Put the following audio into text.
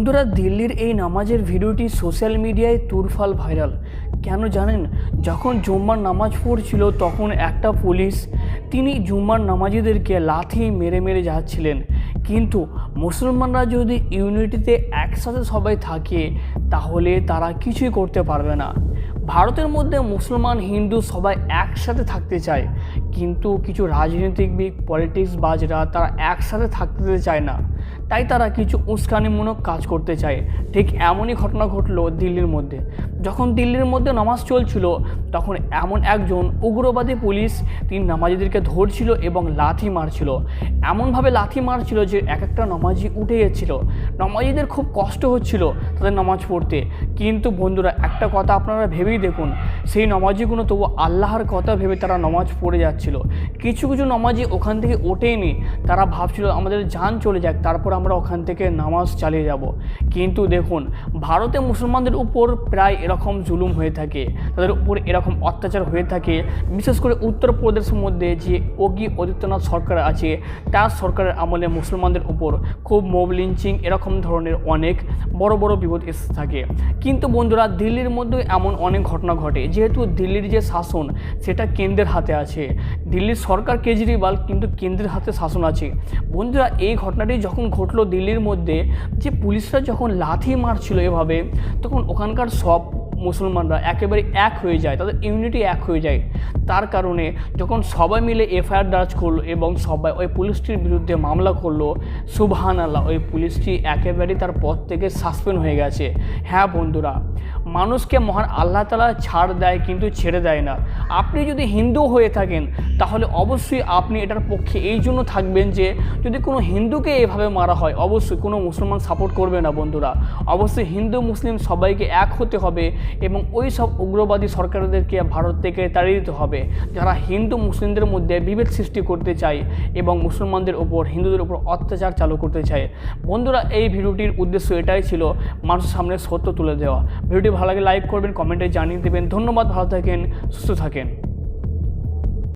বন্ধুরা, দিল্লির এই নামাজের ভিডিওটি সোশ্যাল মিডিয়ায় তুরফাল ভাইরাল। কেন জানেন? যখন জুম্মার নামাজ পড়ছিল, তখন একটা পুলিশ, তিনি জুম্মার নামাজিদেরকে লাথি মেরে মেরে যাচ্ছিলেন। কিন্তু মুসলমানরা যদি ইউনিটিতে একসাথে সবাই থাকে, তাহলে তারা কিছুই করতে পারবে না। ভারতের মধ্যে মুসলমান, হিন্দু সবাই একসাথে থাকতে চায়, কিন্তু কিছু রাজনৈতিকবিদ পলিটিক্স বাজরা তারা একসাথে থাকতে চায় না। তাই তারা কিছু উস্কানিমূলক কাজ করতে চায়। ঠিক এমনই ঘটনা ঘটলো দিল্লির মধ্যে। যখন দিল্লির মধ্যে নামাজ চলছিল, তখন এমন একজন উগ্রবাদী পুলিশ তিনি নামাজিদেরকে ধরছিল এবং লাথি মারছিল। এমনভাবে লাথি মারছিল যে এক একটা নামাজি উঠে যাচ্ছিল। নামাজিদের খুব কষ্ট হচ্ছিল তাদের নামাজ পড়তে। কিন্তু বন্ধুরা, একটা কথা আপনারা ভেবেই দেখুন, সেই নামাজিগুলো তবু আল্লাহর কথা ভেবে তারা নামাজ পড়ে যাচ্ছিল। কিছু কিছু নামাজি ওখান থেকে ওঠেনি, তারা ভাবছিল আমাদের যান চলে যাক, তারপর আমরা ওখান থেকে নামাজ চালিয়ে যাব। কিন্তু দেখুন, ভারতে মুসলমানদের উপর প্রায় এরকম জুলুম হয়ে থাকে, তাদের উপর এরকম অত্যাচার হয়ে থাকে। বিশেষ করে উত্তরপ্রদেশের মধ্যে যে যোগী আদিত্যনাথ সরকার আছে, তার সরকারের আমলে মুসলমানদের উপর খুব মোব লিঞ্চিং এরকম ধরনের অনেক বড় বড় বিপদ এসে থাকে। কিন্তু বন্ধুরা, দিল্লির মধ্যে এমন অনেক ঘটনা ঘটে। যেহেতু দিল্লির যে শাসন, সেটা কেন্দ্রের হাতে আছে। দিল্লির সরকার কেজরিওয়াল কিন্তু কেন্দ্রের হাতে শাসন আছে। বন্ধুরা, এই ঘটনাটি যখন ঘটলো দিল্লির মধ্যে, যে পুলিশরা যখন লাথি মারছিল এভাবে, তখন ওখানকার সব মুসলমানরা একেবারে এক হয়ে যায়, তাদের ইউনিটি এক হয়ে যায়। তার কারণে যখন সবাই মিলে এফআইআর দার্জ করল এবং সবাই ওই পুলিশটির বিরুদ্ধে মামলা করল সুবহান আল্লাহ ওই পুলিশটি একেবারে তার পদ থেকে সাসপেন্ড হয়ে গেছে। হ্যাঁ বন্ধুরা, মানুষকে মহান আল্লাহ তালা ছাড় দেয় কিন্তু ছেড়ে দেয় না। আপনি যদি হিন্দু হয়ে থাকেন, তাহলে অবশ্যই আপনি এটার পক্ষে এই জন্য থাকবেন যে, যদি কোনো হিন্দুকে এভাবে মারা হয়, অবশ্যই কোনো মুসলমান সাপোর্ট করবে না বন্ধুরা। অবশ্যই হিন্দু, মুসলিম সবাইকে এক হতে হবে এবং ওই সব উগ্রবাদী সরকারদেরকে ভারত থেকে তাড়িয়ে দিতে হবে। যারা হিন্দু, মুসলিমদের মধ্যে বিভেদ সৃষ্টি করতে চায় এবং মুসলমানদের ওপর, হিন্দুদের উপর অত্যাচার চালু করতে চায়। বন্ধুরা, এই ভিডিওটির উদ্দেশ্য এটাই ছিল, মানুষের সামনে সত্য তুলে দেওয়া। ভিডিওটি ভালো লাগে লাইক করবেন কমেন্টে জানিয়ে দেবেন। ধন্যবাদ, ভালো থাকেন, সুস্থ থাকেন। imagen.